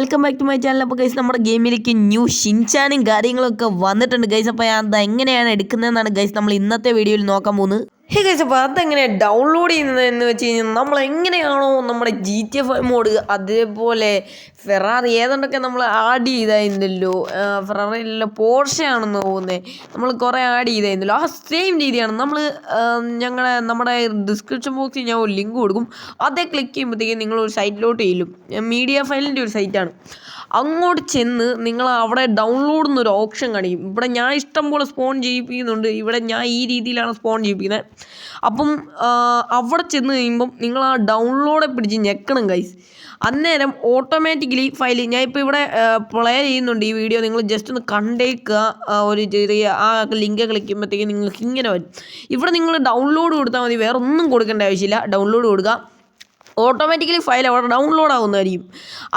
Welcome back to my channel അപ്പോൾ guys നമ്മുടെ ഗെയിമിലേക്ക് ന്യൂ ഷിൻചാനും കാര്യങ്ങളൊക്കെ വന്നിട്ടുണ്ട്. ഗൈസ് അപ്പോൾ ഞാൻ എങ്ങനെയാണ് എടുക്കുന്നതെന്നാണ് ഗൈസ് നമ്മൾ ഇന്നത്തെ വീഡിയോയിൽ നോക്കാൻ പോകുന്നത്. ഹേ ഗൈസ് അപ്പോൾ അതെങ്ങനെ ഡൗൺലോഡ് ചെയ്യുന്നത് എന്ന് വെച്ച് കഴിഞ്ഞാൽ നമ്മൾ എങ്ങനെയാണോ നമ്മുടെ ജി ടി എഫ് മോഡ് അതേപോലെ ഫെറാറി ഏതാണ്ടൊക്കെ നമ്മൾ ആഡ് ചെയ്തായിരുന്നല്ലോ ഫെറാറിയിലുള്ള പോർഷയാണെന്ന് തോന്നുന്നത് നമ്മൾ കുറേ ആഡ് ചെയ്തായിരുന്നല്ലോ. ആ സെയിം രീതിയാണ്. നമ്മൾ ഞങ്ങളുടെ നമ്മുടെ ഡിസ്ക്രിപ്ഷൻ ബോക്സിൽ ഞാൻ ഒരു ലിങ്ക് കൊടുക്കും. അതേ ക്ലിക്ക് ചെയ്യുമ്പോഴത്തേക്കും നിങ്ങൾ ഒരു സൈറ്റിലോട്ട് ചെല്ലും. മീഡിയ ഫയലിന്റെ ഒരു സൈറ്റാണ് അങ്ങോട്ട് ചെന്ന് നിങ്ങൾ അവിടെ ഡൗൺലോഡ് എന്നൊരു ഓപ്ഷൻ കാണിക്കും. ഇവിടെ ഞാൻ ഇഷ്ടം പോലെ സ്പോൺ ചെയ്യിപ്പിക്കുന്നുണ്ട്. ഇവിടെ ഞാൻ ഈ രീതിയിലാണ് സ്പോൺ ചെയ്യിപ്പിക്കുന്നത്. അപ്പം അവിടെ ചെന്ന് കഴിയുമ്പം നിങ്ങൾ ആ ഡൗൺലോഡെ പിടിച്ച് ഞെക്കണം കൈസ് അന്നേരം ഓട്ടോമാറ്റിക്കലി ഫയൽ ഞാൻ ഇപ്പോൾ ഇവിടെ പ്ലേ ചെയ്യുന്നുണ്ട് ഈ വീഡിയോ നിങ്ങൾ ജസ്റ്റ് ഒന്ന് കണ്ടേക്കുക. ഒരു ചെറിയ ആ ലിങ്ക് ക്ലിക്ക് നിങ്ങൾക്ക് ഇങ്ങനെ വരും. ഇവിടെ നിങ്ങൾ ഡൗൺലോഡ് കൊടുത്താൽ മതി. വേറെ ഒന്നും കൊടുക്കേണ്ട ആവശ്യമില്ല. ഡൗൺലോഡ് കൊടുക്കുക. ഓട്ടോമാറ്റിക്കലി ഫയൽ അവിടെ ഡൗൺലോഡ് ആവുന്നതായിരിക്കും.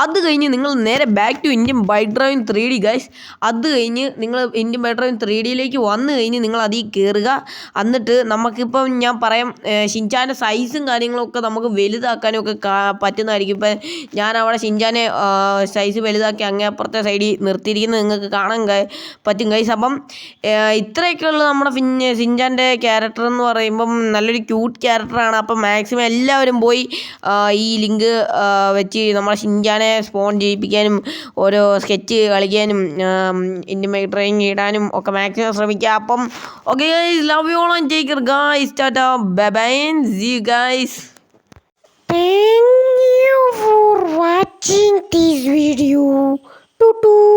അത് കഴിഞ്ഞ് നിങ്ങൾ നേരെ back to Indian bike driving three D guys അത് കഴിഞ്ഞ് നിങ്ങൾ ഇന്ത്യൻ ബൈക്ക് ഡ്രൈവിംഗ് ത്രീ ഡിയിലേക്ക് വന്ന് കഴിഞ്ഞ് നിങ്ങൾ അതിൽ കയറുക എന്നിട്ട് നമുക്കിപ്പം ഞാൻ പറയാം ഷിൻചാന്റെ സൈസും കാര്യങ്ങളൊക്കെ നമുക്ക് വലുതാക്കാനും ഒക്കെ പറ്റുന്നതായിരിക്കും. ഇപ്പം ഞാൻ അവിടെ ഷിൻചാനെ സൈസ് വലുതാക്കി അങ്ങേ അപ്പുറത്തെ സൈഡിൽ നിർത്തിയിരിക്കുന്നത് നിങ്ങൾക്ക് കാണാൻ പറ്റും ഗൈസ് അപ്പം ഇത്രയൊക്കെയുള്ള നമ്മുടെ പിന്നെ ഷിൻചാന്റെ ക്യാരക്ടർ എന്ന് പറയുമ്പം നല്ലൊരു ക്യൂട്ട് ക്യാരക്ടറാണ് അപ്പം മാക്സിമം എല്ലാവരും പോയി ഈ ലിങ്ക് വെച്ച് നമ്മളെ ഷിൻചാനെ സ്പോൺ ചെയ്യിപ്പിക്കാനും ഓരോ സ്കെച്ച് കളിക്കാനും ബൈക്ക് ഡ്രൈവിംഗ് ഇടാനും ഒക്കെ മാക്സിമം ശ്രമിക്കുക അപ്പം okay guys love you all and take care guys tata bye bye see guys Thank you for watching this video. Tutu.